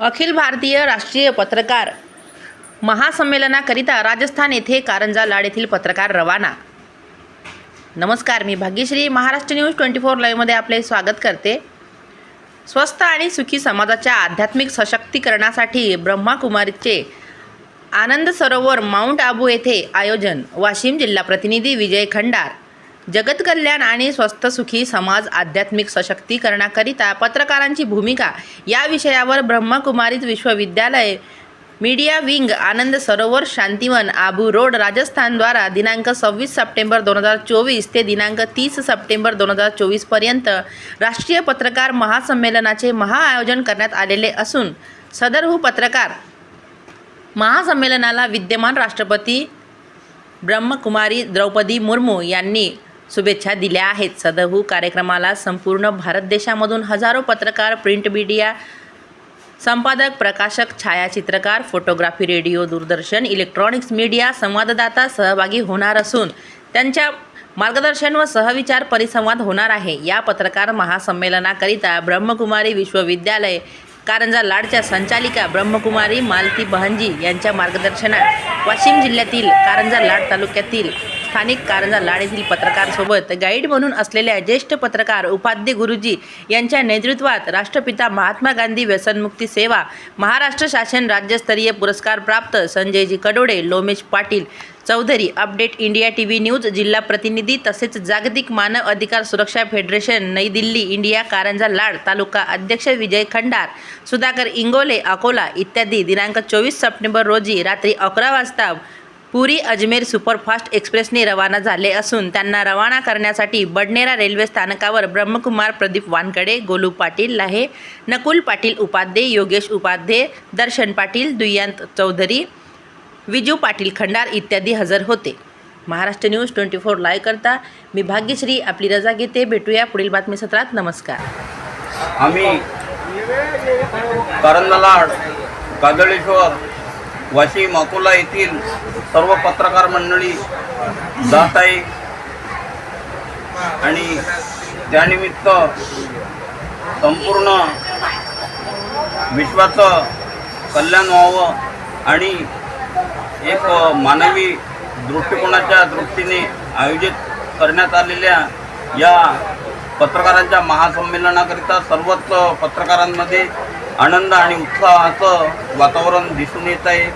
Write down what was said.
अखिल भारतीय राष्ट्रीय पत्रकार. महासंमेलनाकरिता राजस्थान येथे कारंजा लाड येथील पत्रकार रवाना. नमस्कार मी Bhagyashree. Maharashtra news twenty four लाईव्हमध्ये आपले स्वागत करते. स्वस्थ आणि सुखी समाजाच्या आध्यात्मिक सशक्तीकरणासाठी ब्रह्माकुमारीचे आनंद सरोवर माउंट आबू येथे आयोजन. वाशिम जिल्हा प्रतिनिधी विजय खंडार. जगतकल्याण आणि स्वस्थ सुखी समाज आध्यात्मिक सशक्तीकरणाकरिता पत्रकारांची भूमिका या विषयावर ब्रह्मकुमारीज विश्वविद्यालय मीडिया विंग आनंद सरोवर शांतिवन आबू रोड राजस्थानद्वारा दिनांक सव्वीस सप्टेंबर दोन हजार चोवीस ते दिनांक तीस सप्टेंबर दोन हजार चोवीसपर्यंत राष्ट्रीय पत्रकार महासंमेलनाचे महाआयोजन करण्यात आलेले असून सदरहू पत्रकार महासंमेलनाला विद्यमान राष्ट्रपती ब्रह्मकुमारी द्रौपदी मुर्मू यांनी शुभेच्छा दिल्या आहेत. सदहू कार्यक्रमाला संपूर्ण भारत देशामधून हजारो पत्रकार प्रिंट मीडिया संपादक प्रकाशक छायाचित्रकार photography radio Doordarshan electronics media संवाददाता सहभागी होणार असून त्यांच्या मार्गदर्शन व सहविचार परिसंवाद होणार आहे. या पत्रकार महासंमेलनाकरिता ब्रह्मकुमारी विश्वविद्यालय कारंजा लाडच्या संचालिका ब्रह्मकुमारी मालती बहनजी यांच्या मार्गदर्शनात वाशिम जिल्ह्यातील कारंजा लाड तालुक्यातील स्थानिक कारंजा लाड येथील पत्रकारसोबत गाईड म्हणून असलेल्या ज्येष्ठ पत्रकार उपाध्य गुरुजी यांच्या नेतृत्वात राष्ट्रपिता महात्मा गांधी व्यसनमुक्ती सेवा महाराष्ट्र शासन राज्यस्तरीय पुरस्कार प्राप्त Sanjayji Kadode Lomesh Patil Chaudhari update India T V news जिल्हा प्रतिनिधी तसेच जागतिक मानव अधिकार सुरक्षा फेडरेशन नई दिल्ली इंडिया कारंजा लाड तालुका अध्यक्ष विजय खंडार सुधाकर इंगोले अकोला इत्यादी. दिनांक चोवीस सप्टेंबर रोजी रात्री अकरा वाजता पुरी अजमेर सुपरफास्ट एक्सप्रेसने रवाना झाले असून त्यांना रवाना करण्यासाठी बडनेरा रेल्वे स्थानकावर ब्रह्मकुमार प्रदीप वानकडे गोलू पाटील लाहे नकुल पाटील उपाध्ये योगेश उपाध्ये दर्शन पाटील दुय्यंत चौधरी विजू पाटील खंडार इत्यादी हजर होते. Maharashtra news twenty four live करता मी भाग्यश्री आपली रजा घेते. भेटूया पुढील बातमी सत्रात नमस्कार. आम्ही कारंजलाड कादळेश्वर वाशिम अकोला येथील सर्व पत्रकार मंडळी जात आहे आणि त्यानिमित्त संपूर्ण विश्वाचं कल्याण व्हावं आणि एक मानवी दृष्टिकोनाच्या दृष्टीने आयोजित करण्यात आलेल्या या पत्रकारांच्या महासंमेलनाकरिता सर्वच पत्रकारांमध्ये आनंद आणि उत्साहाचं वातावरण दिसून येत आहे.